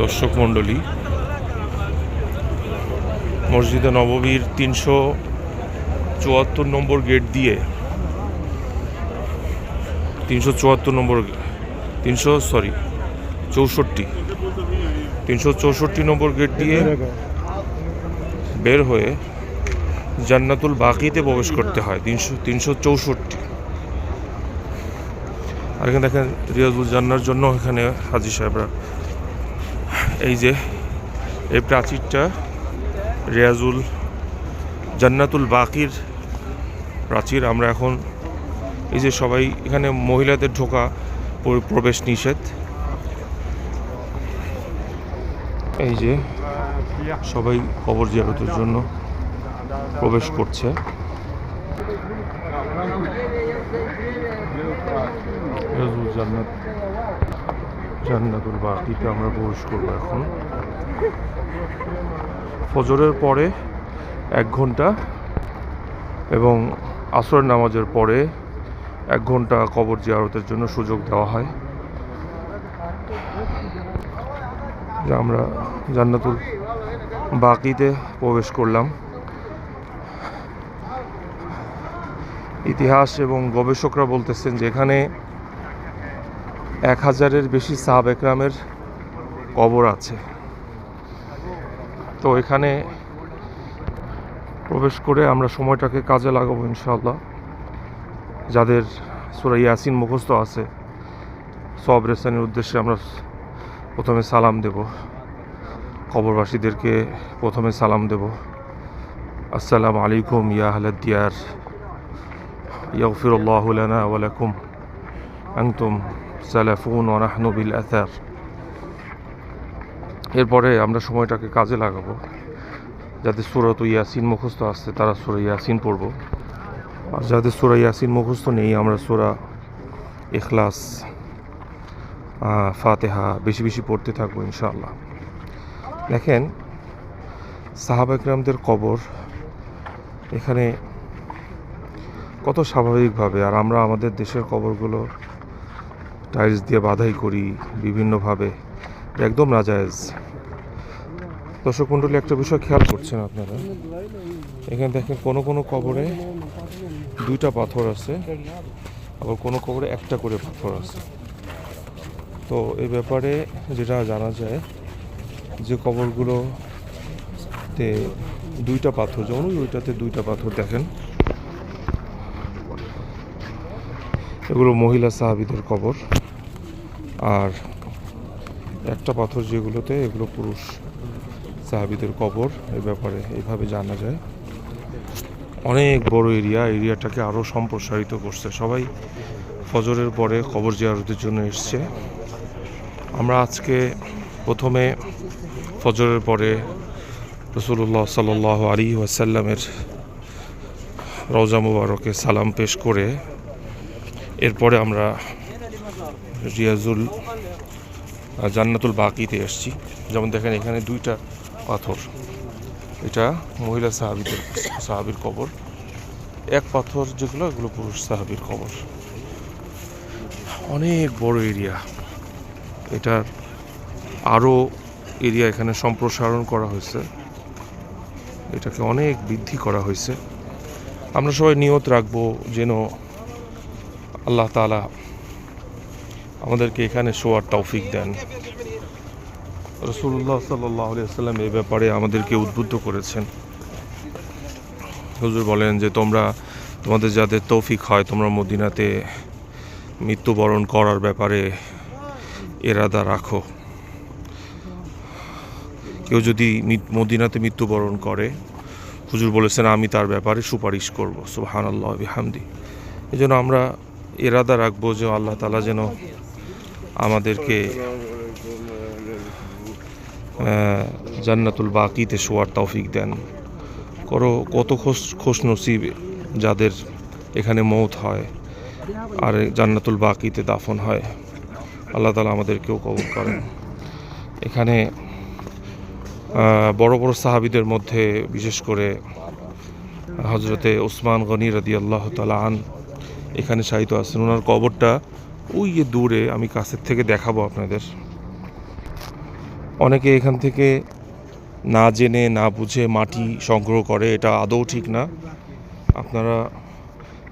দর্শক মণ্ডলী, মসজিদে নববীর তিনশো চুয়াত্তর নম্বর গেট দিয়ে, তিনশো চুয়াত্তর নম্বর, তিনশো সরি চৌষট্টি, তিনশো চৌষট্টি নম্বর গেট দিয়ে বের হয়ে জান্নাতুল বাকিতে প্রবেশ করতে হয়, তিনশো তিনশো চৌষট্টি। আর এখানে দেখেন রিয়াজুল জান্নার জন্য এখানে হাজি সাহেবরা এই যে, এই প্রাচীরটা রেয়াজুল জান্নাতুল বাকির প্রাচীর। আমরা এখন এই যে সবাই এখানে মহিলাদের ঢোকা প্রবেশ নিষেধ। এই যে সবাই কবর জিয়ারতের জন্য প্রবেশ করছে। জান্নাত। জান্নাতুল বাকিতে আমরা প্রবেশ করব এখন। ফজরের পরে এক ঘণ্টা এবং আসর নামাজের পরে এক ঘণ্টা কবর জিয়ারতের জন্য সুযোগ দেওয়া হয়। যে আমরা জান্নাতুল বাকিতে প্রবেশ করলাম। ইতিহাস এবং গবেষকরা বলতেছেন যে এখানে এক হাজারের বেশি সাহাব একরামের কবর আছে। তো এখানে প্রবেশ করে আমরা সময়টাকে কাজে লাগাবো ইনশাল্লাহ যাদের সুরা ইয়াসিন মুখস্থ আছে সব রেসানের উদ্দেশ্যে আমরা প্রথমে সালাম দেব। কবরবাসীদেরকে প্রথমে সালাম দেব। আসসালামু আলাইকুম ইয়া আহলাদ দিয়ার। ইয়াগফিরুল্লাহু লানা ওয়া লাকুম। আনতুম সালাফুন ওয়া নাহনু বিল আথার এরপরে আমরা সময়টাকে কাজে লাগাবো যাদের সুরত ইয়াসিন মুখস্থ আসছে তারা সুরা ইয়াসিন পড়ব। আর যাদের সুরা ইয়াসিন মুখস্থ নেই, আমরা সুরা এখলাস ফাতেহা বেশি বেশি পড়তে থাকব ইনশাআল্লাহ। দেখেন, সাহাবা একরামদের কবর এখানে কত স্বাভাবিকভাবে, আর আমরা আমাদের দেশের কবরগুলো টাইলস দিয়ে বাধাই করি বিভিন্নভাবে। একদম নাজায়েজ। দর্শক মণ্ডলী, একটা বিষয় খেয়াল করছেন আপনারা? এখানে দেখেন, কোনো কোনো কবরে দুইটা পাথর আছে, আবার কোনো কবরে একটা করে পাথর আছে। তো এই ব্যাপারে যেটা জানা যায়, যে কবরগুলোতে দুইটা পাথর যেমন ওই ওইটাতে দুইটা পাথর দেখেন, এগুলো মহিলা সাহাবিদের কবর। আর একটা পাথর যেগুলোতে এগুলো পুরুষ সাহাবিদের কবর এই ব্যাপারে এইভাবে জানা যায়। অনেক বড় এরিয়া, এরিয়াটাকে আরও সম্প্রসারিত করছে। সবাই ফজরের পরে কবর জিয়ারতের জন্য এসছে। আমরা আজকে প্রথমে ফজরের পরে রসুল্লাহ সাল আলী ওয়াসাল্লামের রওজা মুবারকে সালাম পেশ করে, এরপরে আমরা রিয়াজুল জান্নাতুল বাকিতে এসছি। যেমন দেখেন এখানে দুইটা পাথর। এটা মহিলা সাহাবিদের সাহাবির কবর। এক পাথর যেগুলো, এগুলো পুরুষ সাহাবির কবর। অনেক বড় এরিয়া। এটার আরও এরিয়া এখানে সম্প্রসারণ করা হয়েছে। এটাকে অনেক বৃদ্ধি করা হয়েছে। আমরা সবাই নিয়ত রাখব যেন আল্লাহ তালা আমাদেরকে এখানে শোয়ার তৌফিক দেন। রসুল্লাহ সাল্লাম এই ব্যাপারে আমাদেরকে উদ্বুদ্ধ করেছেন। হুজুর বলেন যে, তোমরা, তোমাদের যাদের তৌফিক হয়, তোমরা মদিনাতে মৃত্যুবরণ করার ব্যাপারে এরাদা রাখো। কেউ যদি মদিনাতে মৃত্যুবরণ করে, হুজুর বলেছেন, আমি তার ব্যাপারে সুপারিশ করব। সুহান আল্লাহ হামদি এই জন্য আমরা এরাদা রাখব যে, আল্লাহ তালা যেন আমাদেরকে জান্নাতুল বাকিতে শোয়ার তৌফিক দেন। করো কত খোশ খোশ নসিব যাদের এখানে মৌত হয় আর জান্নাতুল বাকিতে দাফন হয়। আল্লাহ তালা আমাদেরকেও কবর করেন। এখানে বড় বড় সাহাবিদের মধ্যে বিশেষ করে হজরতে ওসমান গনি রাদি আল্লাহ তালা আন, এখানে শায়িত আছেন। ওনার কবরটা ওই যে দূরে আমি কাছের থেকে দেখাবো আপনাদের। অনেকে এখান থেকে না জেনে, না বুঝে মাটি সংগ্রহ করে, এটা আদৌ ঠিক না। আপনারা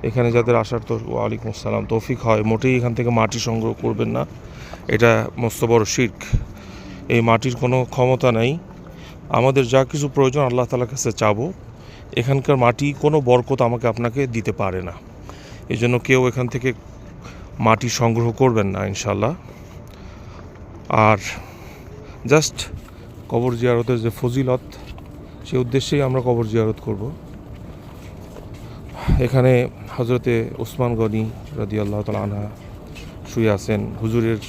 এখানে যাদের আসার তো ওয়ালাইকুম আসসালাম তৌফিক হয়, মোটেই এখান থেকে মাটি সংগ্রহ করবেন না। এটা মস্ত বড় শির্ক। এই মাটির কোনো ক্ষমতা নাই। আমাদের যা কিছু প্রয়োজন আল্লাহ তালার কাছে চাবো। এখানকার মাটি কোনো বরকত আমাকে আপনাকে দিতে পারে না। এই জন্য কেউ এখান থেকে মাটি সংগ্রহ করবেন না ইনশাল্লাহ আর জাস্ট কবর জিয়ারতের যে ফজিলত, সে উদ্দেশ্যেই আমরা কবর জিয়ারত করব। এখানে হজরতে ওসমান গনি রাদি আল্লাহ তালা আনহা শুয়ে আছেন। হুজুরের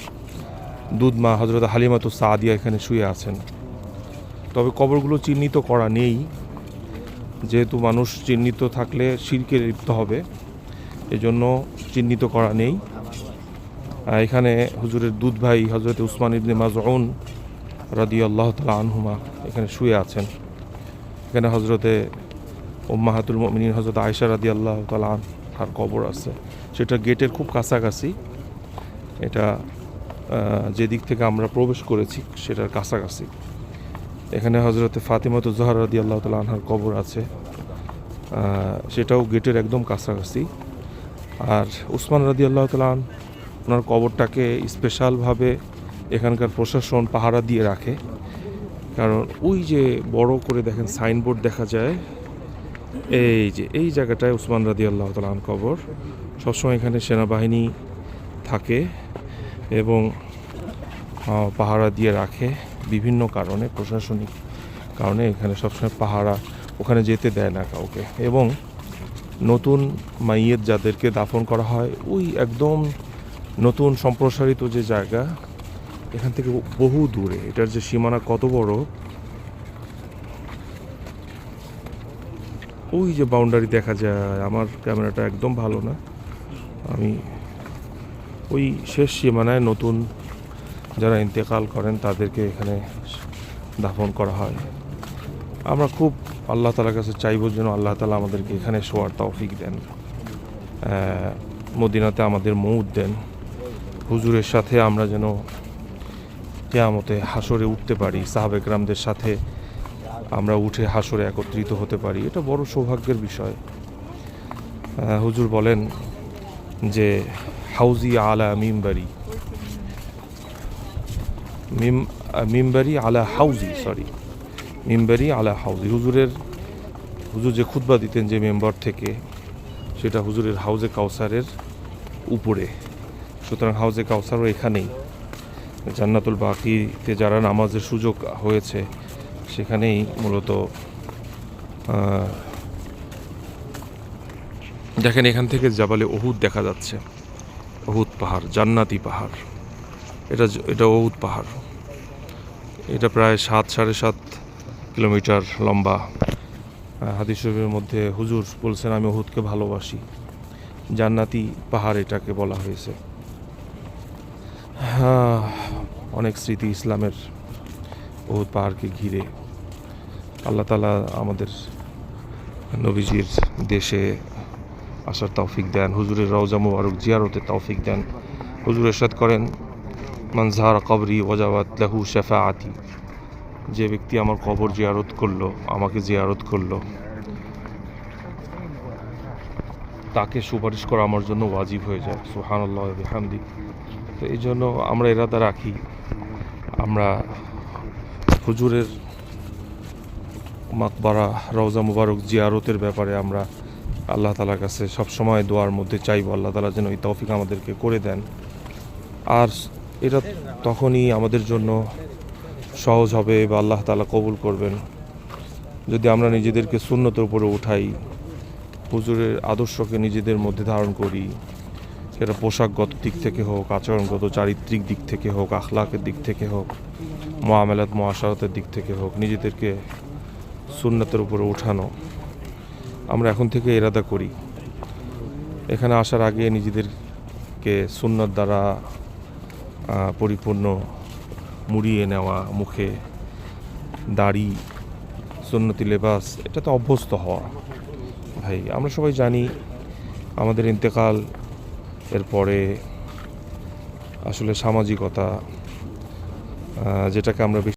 দুধ মা হজরত হালিমাতু সাদিয়া এখানে শুয়ে আছেন। তবে কবরগুলো চিহ্নিত করা নেই। যেহেতু মানুষ চিহ্নিত থাকলে শিরকে লিপ্ত হবে, এজন্য চিহ্নিত করা নেই। এখানে হুজুরের দুধ ভাই হজরত উসমান ইবনে মাজউন রাদি আল্লাহ তালা আনহুমা এখানে শুয়ে আছেন। এখানে হজরতে ওম্মাহাতুল মমিনিন হজরত আয়সা রাদি আল্লাহ তালা তার কবর আছে। সেটা গেটের খুব কাছাকাছি। এটা যেদিক থেকে আমরা প্রবেশ করেছি সেটার কাছাকাছি। এখানে হজরতে ফাতিমাত জহর রাদি আল্লাহ তালা আনহার কবর আছে। সেটাও গেটের একদম কাছাকাছি। আর উসমান রাদি আল্লাহ তালান ওনার কবরটাকে স্পেশালভাবে এখানকার প্রশাসন পাহারা দিয়ে রাখে। কারণ ওই যে বড় করে দেখেন সাইনবোর্ড দেখা যায়, এই যে, এই জায়গাটায় উসমান রাদি আল্লাহ তালান কবর। সবসময় এখানে সেনাবাহিনী থাকে এবং পাহারা দিয়ে রাখে বিভিন্ন কারণে, প্রশাসনিক কারণে এখানে সবসময় পাহারা ওখানে যেতে দেয় না কাউকে। এবং নতুন মাইয়ের যাদেরকে দাফন করা হয়, ওই একদম নতুন সম্প্রসারিত যে জায়গা, এখান থেকে বহু দূরে। এটার যে সীমানা কত বড়? ওই যে বাউন্ডারি দেখা যায়। আমার ক্যামেরাটা একদম ভালো না। আমি ওই শেষ সীমানায় নতুন যারা ইন্তেকাল করেন, তাদেরকে এখানে দাফন করা হয়। আমরা খুব আল্লাহ তালার কাছে চাইব যেন আল্লাহ তালা আমাদেরকে এখানে শোয়ার তৌফিক দেন। মদিনাতে আমাদের মৌত দেন। হুজুরের সাথে আমরা যেন কেয়ামতে হাসরে উঠতে পারি, সাহাবেকরামদের সাথে আমরা উঠে হাসরে একত্রিত হতে পারি, এটা বড় সৌভাগ্যের বিষয়। হুজুর বলেন যে, হাউজি আলা মিমবারি। মিম, মিমবারি আলা হাউজি সরি মিমবারি আলা হাউজি। হুজুরের, হুজুর যে খুতবা দিতেন যে মেম্বার থেকে, সেটা হুজুরের হাউজে কাউসারের উপরে। সুতরাং হাউজে কাউসারও এখানেই। জান্নাতুল বাকিতে যারা নামাজের সুযোগ হয়েছে সেখানেই মূলত দেখেন এখান থেকে জাবালে ওহুদ দেখা যাচ্ছে। ওহুদ পাহাড় জান্নাতি পাহাড়। এটা এটা ওহুদ পাহাড়। এটা প্রায় সাত সাড়ে সাত কিলোমিটার লম্বা। আহ, হাদিস শরীফের মধ্যে হুজুর বলছেন আমি ওহুদকে ভালোবাসি। জান্নাতি পাহাড় এটাকে বলা হয়েছে হ্যাঁ, অনেক স্মৃতি ইসলামের ওহুদ পাহাড়কে ঘিরে। আল্লাহ তালা আমাদের নবীজির দেশে আসার তৌফিক দেন, হুজুরের রওজা মুবারক জিয়ারতে তৌফিক দেন। হুজুর এরশাদ করেন মানজাহার কবরি ওজাবাত লাহু শেফা আতি যে ব্যক্তি আমার কবর জিয়ারত করল, আমাকে জিয়ারত করল, তাকে সুপারিশ করা আমার জন্য ওয়াজিব হয়ে যায় সুহানাল্লাহ হামদি তো এই জন্য আমরা এরাদা রাখি। আমরা হুজুরের মাকবারা, রওজা মুবারক জিয়ারতের ব্যাপারে আমরা আল্লাহ তালার কাছে সবসময় দোয়ার মধ্যে চাইব। আল্লাহ তালা যেন এই তৌফিক আমাদেরকে করে দেন। আর এটা তখনই আমাদের জন্য সহজ হবে বা আল্লাহ তালা কবুল করবেন। যদি আমরা নিজেদেরকে শূন্যতের উপরে উঠাই, হুজুরের আদর্শকে নিজেদের মধ্যে ধারণ করি সেটা পোশাকগত দিক থেকে হোক, আচরণগত, চারিত্রিক দিক থেকে হোক, আখলাকের দিক থেকে হোক, মহামেলাত মহাসারতের দিক থেকে হোক, নিজেদেরকে সুন্নতের উপরে উঠানো। আমরা এখন থেকে এরাদা করি। এখানে আসার আগে নিজেদেরকে সুন্নত দ্বারা পরিপূর্ণ মুড়িয়ে নেওয়া, মুখে দাড়ি, সুন্নতি লেবাস, এটা তো অভ্যস্ত হওয়া। ভাই, আমরা সবাই জানি আমাদের ইন্তেকাল এরপরে আসলে সামাজিকতা যেটাকে আমরা